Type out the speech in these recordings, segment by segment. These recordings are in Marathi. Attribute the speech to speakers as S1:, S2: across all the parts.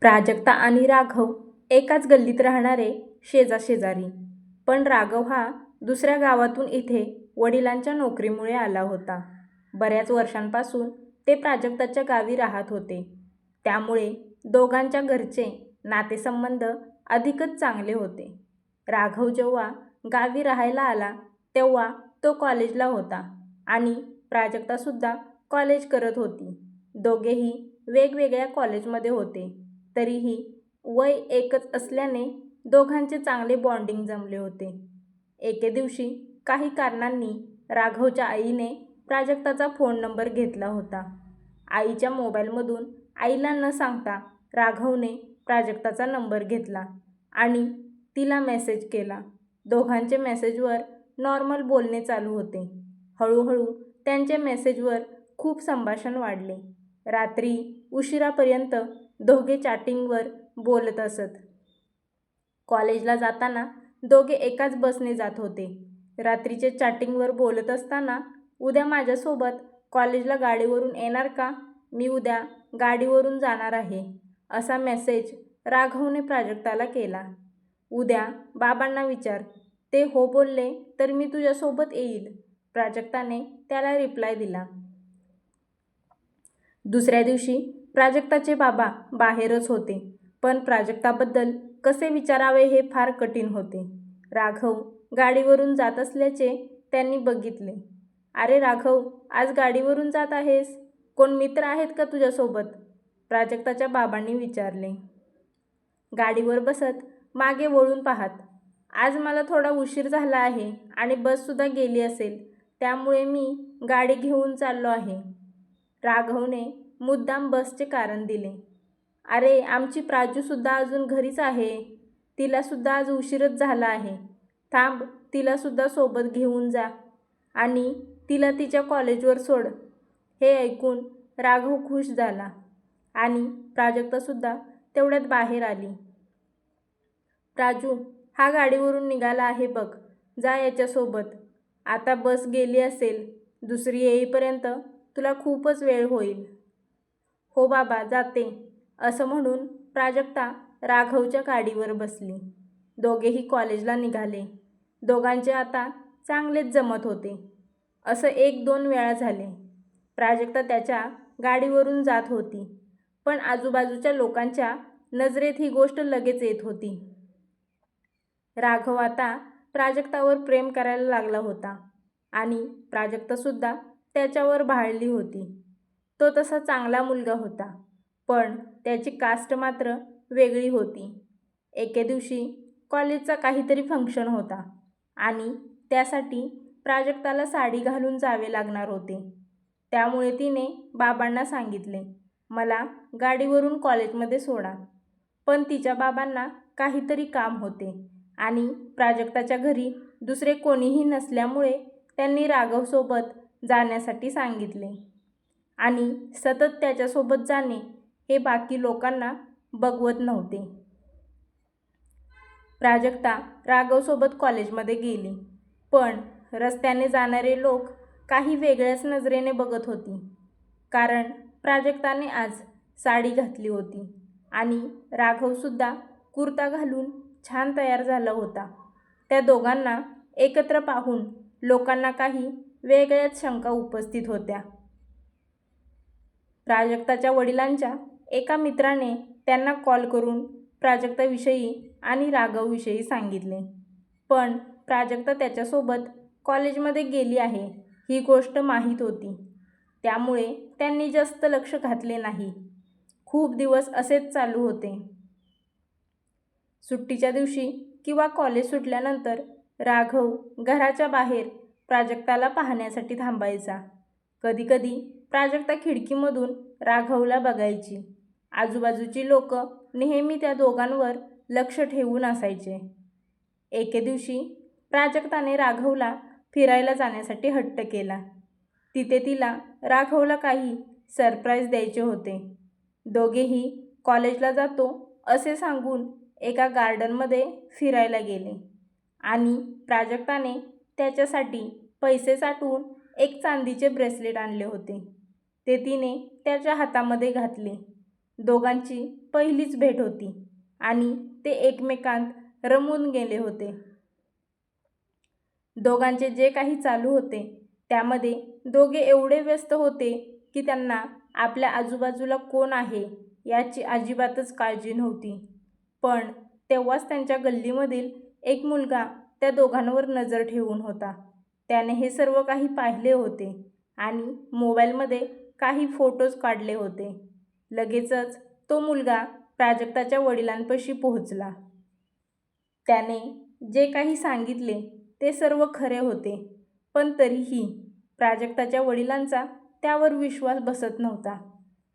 S1: प्राजक्ता आणि राघव एकाच गल्लीत राहणारे शेजाशेजारी. पण राघव हा दुसऱ्या गावातून इथे वडिलांच्या नोकरीमुळे आला होता. बऱ्याच वर्षांपासून ते प्राजक्ताच्या गावी राहत होते. त्यामुळे दोघांच्या घरचे नातेसंबंध अधिकच चांगले होते. राघव जेव्हा गावी राहायला आला तेव्हा तो कॉलेजला होता आणि प्राजक्तासुद्धा कॉलेज करत होती. दोघेही वेगवेगळ्या कॉलेजमध्ये होते. तरीही वय एकच असल्याने दोघांचे चांगले बॉन्डिंग जमले होते. एके दिवशी काही कारणांनी राघवच्या आईने प्राजक्ताचा फोन नंबर घेतला होता. आईच्या मोबाईलमधून आईला न सांगता राघवने प्राजक्ताचा नंबर घेतला आणि तिला मेसेज केला. दोघांचे मेसेजवर नॉर्मल बोलणे चालू होते. हळूहळू त्यांचे मेसेजवर खूप संभाषण वाढले. रात्री उशिरापर्यंत दोघे चॅटिंगवर बोलत असत. कॉलेजला जाताना दोघे एकाच बसने जात होते. रात्रीचे चॅटिंगवर बोलत असताना उद्या माझ्यासोबत कॉलेजला गाडीवरून येणार का? मी उद्या गाडीवरून जाणार आहे असा मेसेज राघवने प्राजक्ताला केला. उद्या बाबांना विचार. ते हो बोलले तर मी तुझ्यासोबत येईल प्राजक्ताने त्याला रिप्लाय दिला. दुसऱ्या दिवशी प्राजक्ताचे बाबा बाहेरच होते. पण प्राजक्ताबद्दल कसे विचारावे हे फार कठीण होते. राघव गाडीवरून जात असल्याचे त्यांनी बघितले. अरे राघव आज गाडीवरून जात आहेस? कोण मित्र आहेत का तुझ्यासोबत? प्राजक्ताच्या बाबांनी विचारले. गाडीवर बसत मागे वळून पाहात. आज मला थोडा उशीर झाला आहे आणि बससुद्धा गेली असेल त्यामुळे मी गाडी घेऊन चाललो आहे. राघवने मुद्दाम बसचे कारण दिले. अरे आमची प्राजूसुद्धा अजून घरीच आहे. तिलासुद्धा आज उशीरच झाला आहे. थांब तिलासुद्धा सोबत घेऊन जा आणि तिला तिच्या कॉलेजवर सोड. हे ऐकून राघव खुश झाला आणि प्राजक्तासुद्धा तेवढ्यात बाहेर आली. प्राजू हा गाडीवरून निघाला आहे बघ. जा याच्यासोबत. आता बस गेली असेल. दुसरी येईपर्यंत तुला खूपच वेळ होईल. हो बाबा जाते असं म्हणून प्राजक्ता राघवच्या गाडीवर बसली. दोघेही कॉलेजला निघाले. दोघांचे आता चांगलेच जमत होते. असं एक दोन वेळा झाले. प्राजक्ता त्याच्या गाडीवरून जात होती. पण आजूबाजूच्या लोकांच्या नजरेत ही गोष्ट लगेच येत होती. राघव आता प्राजक्तावर प्रेम करायला लागला होता आणि प्राजक्तासुद्धा त्याच्यावर भाळली होती. तो तसा चांगला मुलगा होता. पण त्याची कास्ट मात्र वेगळी होती. एके दिवशी कॉलेजचा काहीतरी फंक्शन होता आणि त्यासाठी प्राजक्ताला साडी घालून जावे लागणार होते. त्यामुळे तिने बाबांना सांगितले, मला गाडीवरून कॉलेजमध्ये सोडा. पण तिच्या बाबांना काहीतरी काम होते आणि प्राजक्ताच्या घरी दुसरे कोणीही नसल्यामुळे त्यांनी राघवसोबत जाण्यासाठी सांगितले आणि सतत त्याच्यासोबत जाणे हे बाकी लोकांना बघवत नव्हते. प्राजक्ता राघवसोबत कॉलेजमध्ये गेली. पण रस्त्याने जाणारे लोक काही वेगळ्याच नजरेने बघत होती. कारण प्राजक्ताने आज साडी घातली होती आणि राघवसुद्धा कुर्ता घालून छान तयार झाला होता. त्या दोघांना एकत्र पाहून लोकांना काही वेगळ्याच शंका उपस्थित होत्या. प्राजक्ताच्या वडिलांच्या एका मित्राने त्यांना कॉल करून प्राजक्ताविषयी आणि राघवविषयी सांगितले. पण प्राजक्ता त्याच्यासोबत कॉलेजमध्ये गेली आहे ही गोष्ट माहीत होती. त्यामुळे त्यांनी जास्त लक्ष घातले नाही. खूप दिवस असेच चालू होते. सुट्टीच्या दिवशी किंवा कॉलेज सुटल्यानंतर राघव घराच्या बाहेर प्राजक्ताला पाहण्यासाठी थांबायचा. कधीकधी प्राजक्ता खिडकीमधून राघवला बघायची. आजूबाजूची लोकं नेहमी त्या दोघांवर लक्ष ठेवून असायचे. एके दिवशी प्राजक्ताने राघवला फिरायला जाण्यासाठी हट्ट केला. तिथे तिला राघवला काही सरप्राईज द्यायचे होते. दोघेही कॉलेजला जातो असे सांगून एका गार्डनमध्ये फिरायला गेले आणि प्राजक्ताने त्याच्यासाठी पैसे साठवून एक चांदीचे ब्रेसलेट आणले होते. ते तिने त्याच्या हातामध्ये घातले. दोघांची पहिलीच भेट होती आणि ते एकमेकांत रमून गेले होते. दोघांचे जे काही चालू होते त्यामध्ये दोघे एवढे व्यस्त होते की त्यांना आपल्या आजूबाजूला कोण आहे याची अजिबातच काळजी नव्हती. पण तेव्हाच त्यांच्या गल्लीमधील एक मुलगा त्या दोघांवर नजर ठेवून होता. त्याने हे सर्व काही पाहिले होते आणि मोबाईलमध्ये काही फोटोज काढले होते. लगेचच तो मुलगा प्राजक्ताच्या वडिलांपाशी पोहोचला. त्याने जे काही सांगितले ते सर्व खरे होते पण तरीही प्राजक्ताच्या वडिलांचा त्यावर विश्वास बसत नव्हता.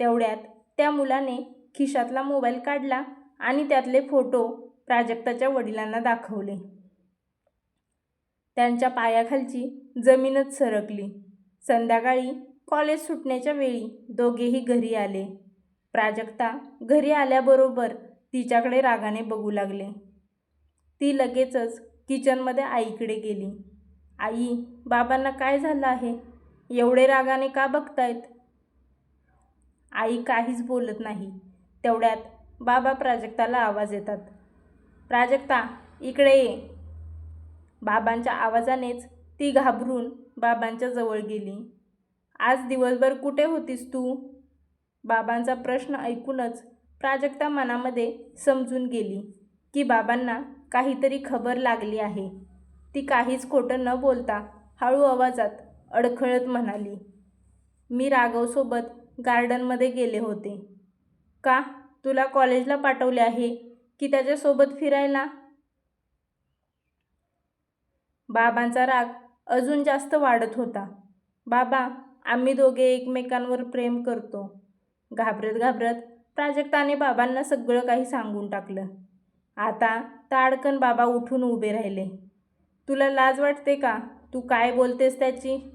S1: तेवढ्यात त्या मुलाने खिशातला मोबाईल काढला आणि त्यातले फोटो प्राजक्ताच्या वडिलांना दाखवले. त्यांच्या पायाखालची जमीनच सरकली. संध्याकाळी कॉलेज सुटण्याच्या वेळी दोघेही घरी आले. प्राजक्ता घरी आल्याबरोबर तिच्याकडे रागाने बघू लागले. ती लगेचच किचनमध्ये आईकडे गेली. आई बाबांना काय झालं आहे? एवढे रागाने का बघतायत? आई काहीच बोलत नाही. तेवढ्यात बाबा प्राजक्ताला आवाज येतात. प्राजक्ता इकडे ये. बाबांच्या आवाजानेच ती घाबरून बाबांच्या जवळ गेली. आज दिवसभर कुठे होतीस तू? बाबांचा प्रश्न ऐकूनच प्राजक्ता मनामध्ये समजून गेली की बाबांना काहीतरी खबर लागली आहे. ती काहीच खोटं न बोलता हळू आवाजात अडखळत म्हणाली मी राघवसोबत गार्डनमध्ये गेले होते. का? तुला कॉलेजला पाठवले आहे की त्याच्यासोबत फिरायला? बाबांचा राग अजून जास्त वाढत होता. बाबा आम्ही दोघे एकमेकांवर प्रेम करतो. घाबरत घाबरत प्राजक्ताने बाबांना सगळं काही सांगून टाकलं. आता ताडकन बाबा उठून उभे राहिले. तुला लाज वाटते का? तू काय बोलतेस त्याची?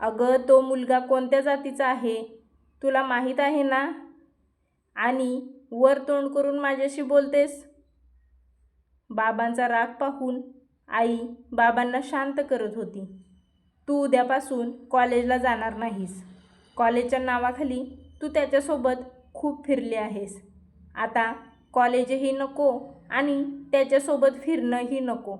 S1: अगं तो मुलगा कोणत्या जातीचा आहे? तुला माहीत आहे ना? आणि वर तोंड करून माझ्याशी बोलतेस? बाबांचा राग पाहून आई बाबांना शांत करत होती. तू उद्यापासून कॉलेजला जाणार नाहीस. कॉलेजच्या नावाखाली तू त्याच्यासोबत खूप फिरले आहेस. आता कॉलेजही नको आणि त्याच्यासोबत फिरणंही नको.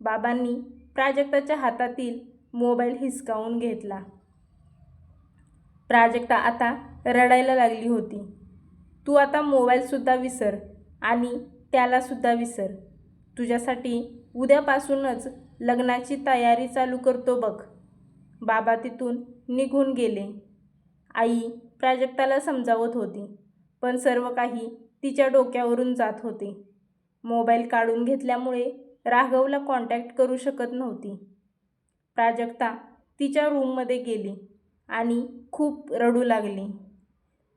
S1: बाबांनी प्राजक्ताच्या हातातील मोबाईल हिसकावून घेतला. प्राजक्ता आता रडायला लागली होती. तू आता मोबाईलसुद्धा विसर आणि त्यालासुद्धा विसर. तुझ्यासाठी उद्यापासूनच लग्नाची तयारी चालू करतो बघ. बाबा तिथून निघून गेले. आई प्राजक्ताला समजावत होती पण सर्व काही तिच्या डोक्यावरून जात होते. मोबाईल काढून घेतल्यामुळे राघवला कॉन्टॅक्ट करू शकत नव्हती. प्राजक्ता तिच्या रूममध्ये गेली आणि खूप रडू लागली.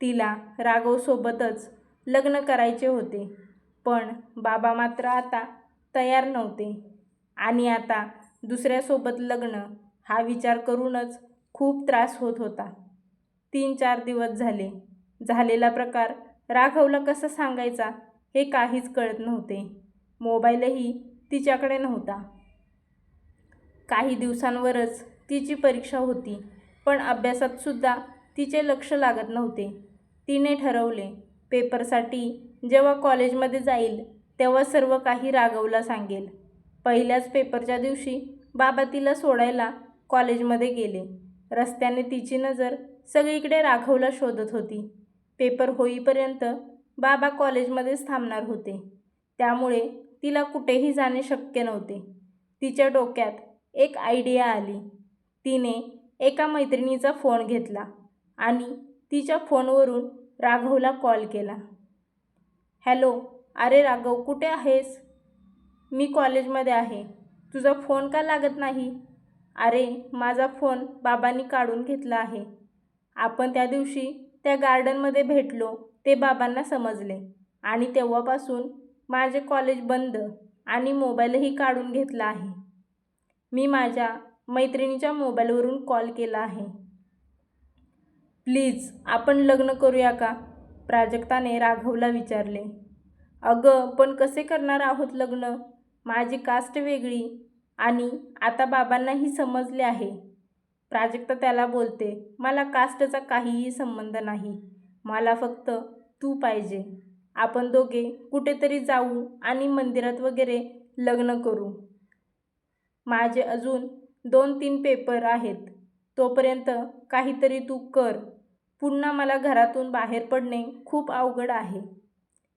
S1: तिला राघवसोबतच लग्न करायचे होते पण बाबा मात्र आता तयार नव्हते आणि आता दुसऱ्यासोबत लग्न हा विचार करूनच खूप त्रास होत होता. तीन चार दिवस झाले. झालेला प्रकार राघवला कसं सांगायचा हे काहीच कळत नव्हते. मोबाईलही तिच्याकडे नव्हता. काही दिवसांवरच तिची परीक्षा होती पण अभ्यासातसुद्धा तिचे लक्ष लागत नव्हते. तिने ठरवले पेपरसाठी जेव्हा कॉलेजमध्ये जाईल तेव्हा सर्व काही राघवला सांगेल. पहिल्याच पेपरच्या दिवशी बाबा तिला सोडायला कॉलेजमध्ये गेले. रस्त्याने तिची नजर सगळीकडे राघवला शोधत होती. पेपर होईपर्यंत बाबा कॉलेजमध्येच थांबणार होते. त्यामुळे तिला कुठेही जाणे शक्य नव्हते. तिच्या डोक्यात एक आयडिया आली. तिने एका मैत्रिणीचा फोन घेतला आणि तिच्या फोनवरून राघवला कॉल केला. हॅलो अरे राघव कुठे आहेस? मी कॉलेजमध्ये आहे. तुझा फोन का लागत नाही? अरे माझा फोन बाबांनी काढून घेतला आहे. आपण त्या दिवशी त्या गार्डनमध्ये भेटलो ते बाबांना समजले. आणि तेव्हापासून माझे कॉलेज बंद आणि मोबाईलही काढून घेतला आहे. मी माझ्या मैत्रिणीच्या मोबाईलवरून कॉल केला आहे. प्लीज आपण लग्न करूया का? प्राजक्ताने राघवला विचारले. अगं पण कसे करणार आहोत लग्न? माझी कास्ट वेगळी आणि आता बाबांनाही समजले आहे. प्राजक्ता त्याला बोलते मला कास्टचा काहीही संबंध नाही. मला फक्त तू पाहिजे. आपण दोघे कुठेतरी जाऊ आणि मंदिरात वगैरे लग्न करू. माझे अजून दोन तीन पेपर आहेत. तोपर्यंत काहीतरी तू कर. पुन्हा मला घरातून बाहेर पडणे खूप अवघड आहे.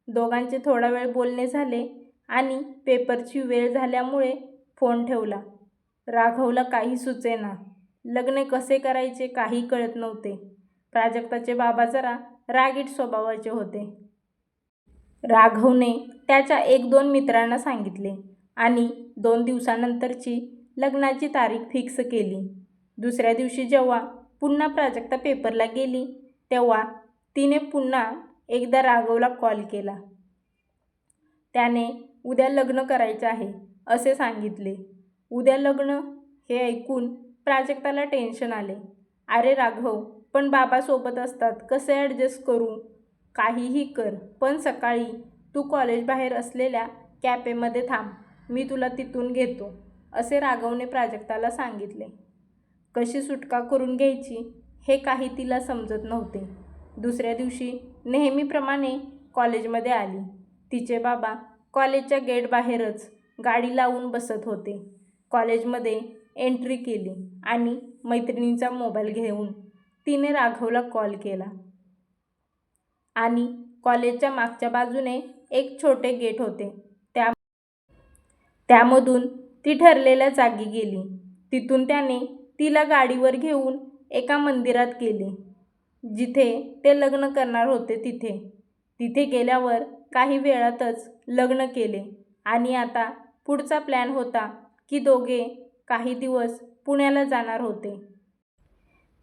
S1: दोघांचे थोडा वेळ बोलणे झाले आणि पेपरची वेळ झाल्यामुळे फोन ठेवला. राघवला काही सुचेना. लग्न कसे करायचे काही कळत नव्हते. प्राजक्ताचे बाबा जरा रागीट स्वभावाचे होते. राघवने त्याच्या एक दोन मित्रांना सांगितले आणि दोन दिवसानंतरची लग्नाची तारीख फिक्स केली. दुसऱ्या दिवशी जेव्हा पुन्हा प्राजक्ता पेपरला गेली तेव्हा तिने पुन्हा एकदा राघवला कॉल केला. त्याने उद्या लग्न करायचं आहे. असे सांगितले. उद्या लग्न? हे ऐकून प्राजक्ताला टेन्शन आले. अरे राघव पण बाबा सोबत असतात. कसे ॲडजस्ट करू? काहीही कर पण सकाळी. तू कॉलेजबाहेर असलेल्या कॅफेमध्ये थांब. मी तुला तिथून घेतो. असे राघवने प्राजक्ताला सांगितले. कशी सुटका करून घ्यायची? हे काही तिला समजत नव्हते. दुसऱ्या दिवशी नेहमीप्रमाणे कॉलेजमध्ये आली. तिचे बाबा कॉलेजच्या गेटबाहेरच गाडी लावून बसत होते. कॉलेजमध्ये एंट्री केली आणि मैत्रिणींचा मोबाईल घेऊन तिने राघवला कॉल केला. आणि कॉलेजच्या मागच्या बाजूने एक छोटे गेट होते. त्या त्यामधून ती ठरलेल्या जागी गेली. तिथून त्याने तिला गाडीवर घेऊन एका मंदिरात गेले जिथे ते लग्न करणार होते तिथे. तिथे गेल्यावर काही वेळातच लग्न केले आणि आता पुढचा प्लॅन होता की दोघे काही दिवस पुण्याला जाणार होते.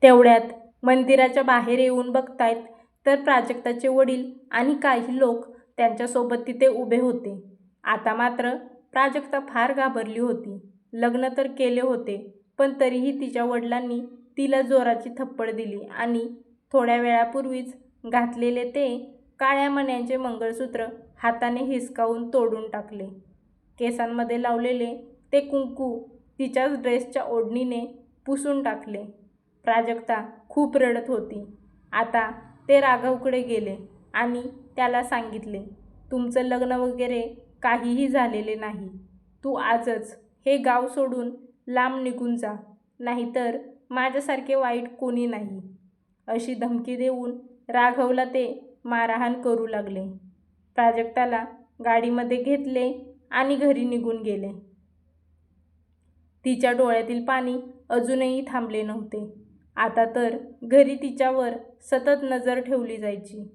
S1: तेवढ्यात मंदिराच्या बाहेर येऊन बघतायत तर प्राजक्ताचे वडील आणि काही लोक त्यांच्यासोबत तिथे उभे होते. आता मात्र प्राजक्ता फार घाबरली होती. लग्न तर केले होते पण तरीही तिच्या वडिलांनी तिला जोराची थप्पड दिली आणि थोड्या वेळापूर्वीच घातलेले ते काळ्या मण्यांचे मंगळसूत्र हाताने हिसकावून तोडून टाकले. केसांमध्ये लावलेले ते कुंकू तिच्याच ड्रेसच्या ओढणीने पुसून टाकले. प्राजक्ता खूप रडत होती. आता ते राघवकडे गेले आणि त्याला सांगितले तुमचं लग्न वगैरे काहीही झालेले नाही. तू आजच हे गाव सोडून लांब निघून जा. नाहीतर माझ्यासारखे वाईट कोणी नाही. अशी धमकी देऊन राघवला ते मारहाण करू लागले. प्राजक्ताला गाडीमध्ये घेतले आणि घरी निघून गेले. तिच्या डोळ्यातील पाणी अजूनही थांबले नव्हते. आता तर घरी तिच्यावर सतत नजर ठेवली जायची.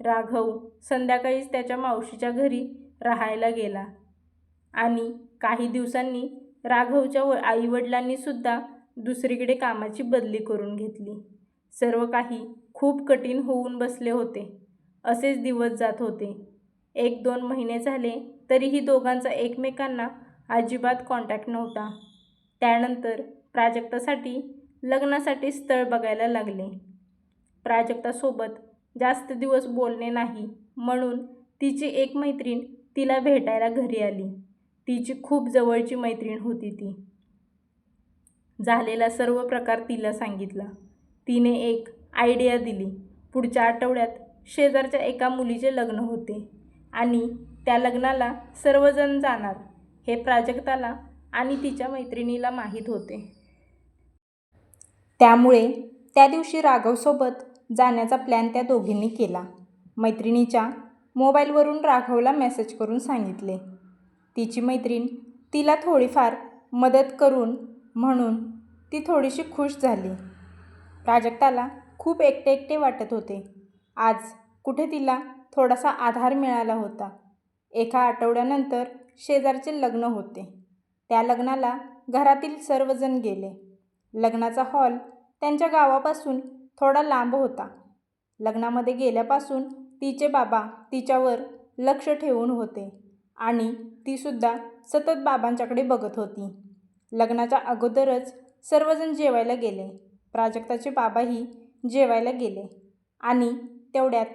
S1: राघव संध्याकाळीच त्याच्या मावशीच्या घरी राहायला गेला आणि काही दिवसांनी राघवच्या व आईवडिलांनीसुद्धा दुसरीकडे कामाची बदली करून घेतली. सर्व काही खूप कठीण होऊन बसले होते. असेच दिवस जात होते. एक दोन महिने झाले तरीही दोघांचा एकमेकांना अजिबात कॉन्टॅक्ट नव्हता. त्यानंतर प्राजक्तासाठी लग्नासाठी स्थळ बघायला लागले. प्राजक्तासोबत जास्त दिवस बोलणे नाही म्हणून तिची एक मैत्रीण तिला भेटायला घरी आली. तिची खूप जवळची मैत्रीण होती ती. झालेला सर्व प्रकार तिला सांगितला. तिने एक आयडिया दिली. पुढच्या आठवड्यात शेजारच्या एका मुलीचे लग्न होते आणि त्या लग्नाला सर्वजण जाणार हे प्राजक्ताला आणि तिच्या मैत्रिणीला माहीत होते. त्यामुळे त्या दिवशी राघवसोबत जाण्याचा प्लॅन त्या दोघींनी केला. मैत्रिणीच्या मोबाईलवरून राघवला मेसेज करून सांगितले. तिची मैत्रीण तिला थोडीफार मदत करून म्हणून ती थोडीशी खुश झाली. प्राजक्ताला खूप एकटे एकटे वाटत होते. आज कुठे तिला थोडासा आधार मिळाला होता. एका आठवड्यानंतर शेजारचे लग्न होते. त्या लग्नाला घरातील सर्वजण गेले. लग्नाचा हॉल त्यांच्या गावापासून थोडा लांब होता. लग्नामध्ये गेल्यापासून तिचे बाबा तिच्यावर लक्ष ठेवून होते आणि तीसुद्धा सतत बाबांच्याकडे बघत होती. लग्नाच्या अगोदरच सर्वजण जेवायला गेले. प्राजक्ताचे बाबाही जेवायला गेले आणि तेवढ्यात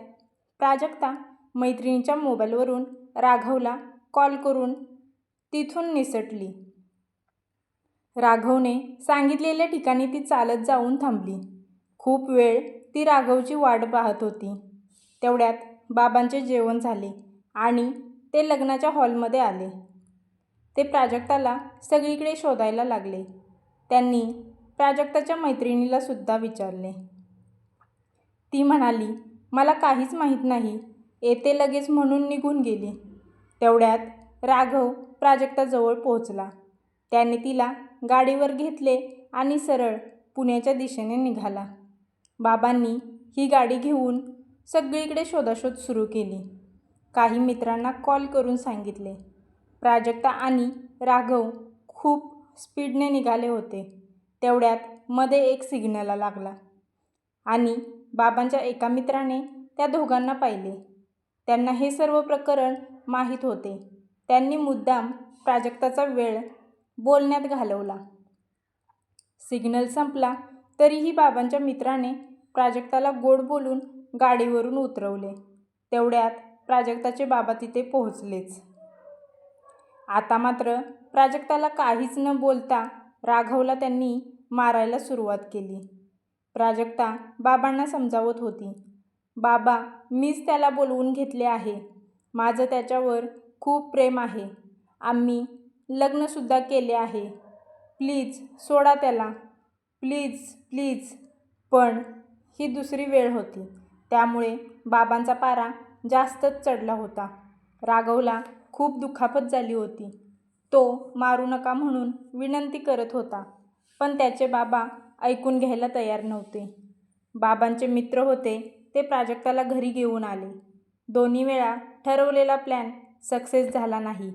S1: प्राजक्ता मैत्रिणीच्या मोबाईलवरून राघवला कॉल करून तिथून निसटली. राघवने सांगितलेल्या ठिकाणी ती चालत जाऊन थांबली. खूप वेळ ती राघवची वाट पाहत होती. तेवढ्यात बाबांचे जेवण झाले आणि ते लग्नाच्या हॉलमध्ये आले. ते प्राजक्ताला सगळीकडे शोधायला लागले. त्यांनी प्राजक्ताच्या मैत्रिणीला सुद्धा विचारले. ती म्हणाली मला काहीच माहीत नाही. येते लगेच म्हणून निघून गेली. तेवढ्यात राघव प्राजक्ताजवळ पोहोचला. त्याने तिला गाडीवर घेतले आणि सरळ पुण्याच्या दिशेने निघाला. बाबांनी ही गाडी घेऊन सगळीकडे शोधाशोध सुरू केली. काही मित्रांना कॉल करून सांगितले. प्राजक्ता आणि राघव खूप स्पीडने निघाले होते. तेवढ्यात मध्ये एक सिग्नल लागला आणि बाबांच्या एका मित्राने त्या दोघांना पाहिले. त्यांना हे सर्व प्रकरण माहीत होते. त्यांनी मुद्दाम प्राजक्ताचा वेळ बोलण्यात घालवला. सिग्नल संपला तरीही बाबांच्या मित्राने प्राजक्ताला गोड बोलून गाडीवरून उतरवले. तेवढ्यात प्राजक्ताचे बाबा तिथे पोहोचलेच. आता मात्र प्राजक्ताला काहीच न बोलता राघवला त्यांनी मारायला सुरुवात केली. प्राजक्ता बाबांना समजावत होती बाबा मीच त्याला बोलवून घेतले आहे. माझं त्याच्यावर खूप प्रेम आहे. आम्ही लग्नसुद्धा केले आहे. प्लीज सोडा त्याला. Please please. पण ही दुसरी वेळ होती. त्यामुळे बाबांचा पारा जास्तच चढला होता. राघवला खूप दुखापत झाली होती. तो मारू नका म्हणून विनंती करत होता. पण त्याचे बाबा ऐकून घ्यायला तयार नव्हते. बाबांचे मित्र होते ते प्राजक्ताला घरी घेऊन आले. दोन्ही वेळा ठरवलेला प्लॅन सक्सेस झाला नाही.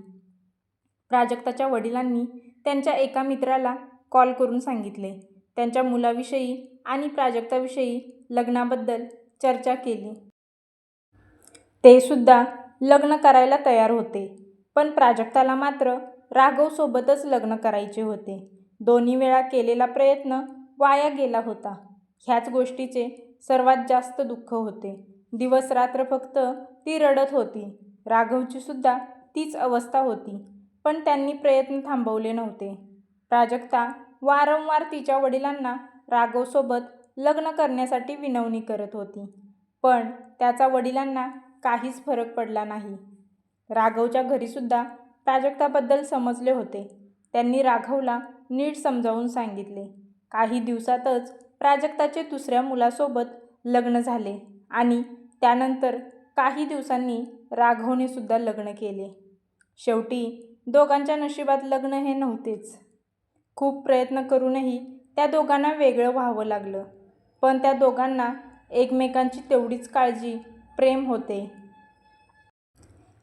S1: प्राजक्ताच्या वडिलांनी त्यांच्या एका मित्राला कॉल करून सांगितले. त्यांच्या मुलाविषयी आणि प्राजक्ताविषयी लग्नाबद्दल चर्चा केली. ते सुद्धा लग्न करायला तयार होते पण प्राजक्ताला मात्र राघवसोबतच लग्न करायचे होते. दोन्ही वेळा केलेला प्रयत्न वाया गेला होता. ह्याच गोष्टीचे सर्वात जास्त दुःख होते. दिवस रात्र फक्त ती रडत होती. राघवची सुद्धा तीच अवस्था होती. पण त्यांनी प्रयत्न थांबवले नव्हते. प्राजक्ता वारंवार तिच्या वडिलांना राघवसोबत लग्न करण्यासाठी विनवणी करत होती. पण त्याचा वडिलांना काहीच फरक पडला नाही. राघवच्या घरीसुद्धा प्राजक्ताबद्दल समजले होते. त्यांनी राघवला नीट समजावून सांगितले. काही दिवसातच प्राजक्ताचे दुसऱ्या मुलासोबत लग्न झाले आणि त्यानंतर काही दिवसांनी राघवने सुद्धा लग्न केले. शेवटी दोघांच्या नशिबात लग्न हे नव्हतेच. खूप प्रयत्न करूनही त्या दोघांना वेगळं व्हावं लागलं. पण त्या दोघांना एकमेकांची तेवढीच काळजी प्रेम होते.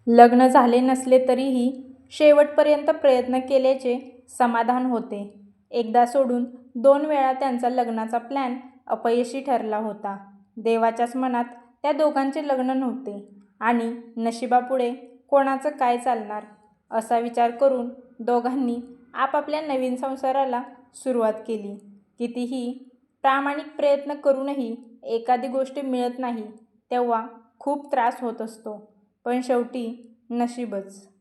S1: लग्न झाले नसले तरीही शेवटपर्यंत प्रयत्न केल्याचे समाधान होते. एकदा सोडून दोन वेळा त्यांचा लग्नाचा प्लॅन अपयशी ठरला होता. देवाच्याच मनात त्या दोघांचे लग्न नव्हते. आणि नशिबापुढे कोणाचं काय चालणार? असा विचार करून दोघांनी आपापल्या नवीन संसाराला सुरुवात केली. कितीही प्रामाणिक प्रयत्न करूनही एखादी गोष्ट मिळत नाही तेव्हा खूप त्रास होत असतो. पण शेवटी नशीबच.